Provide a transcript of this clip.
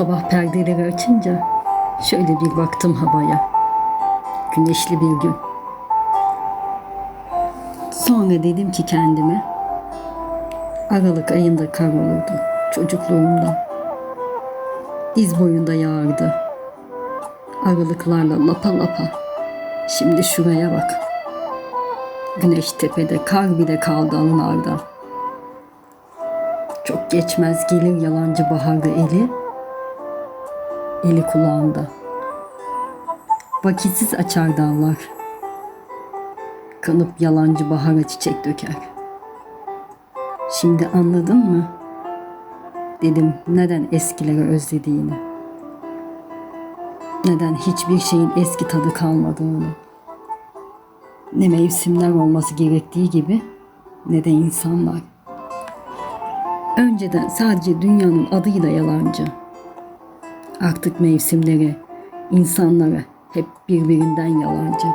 Sabah perdeleri açınca şöyle bir baktım havaya. Güneşli bir gün. Sonra dedim ki kendime Aralık ayında kar olurdu çocukluğumda. Diz boyunda yağardı. Aralıklarla lapa lapa. Şimdi şuraya bak. Güneş tepede, kar bile kaldı alınlarda. Çok geçmez gelir yalancı baharda eli, eli kulağında. Vakitsiz açar dallar. Kanıp yalancı bahara çiçek döker. Şimdi anladın mı? Dedim neden eskileri özlediğini. Neden hiçbir şeyin eski tadı kalmadığını. Ne mevsimler olması gerektiği gibi ne de insanlar. Önceden sadece dünyanın adıyla yalancı. Artık mevsimlere, insanlara hep birbirinden yalancı.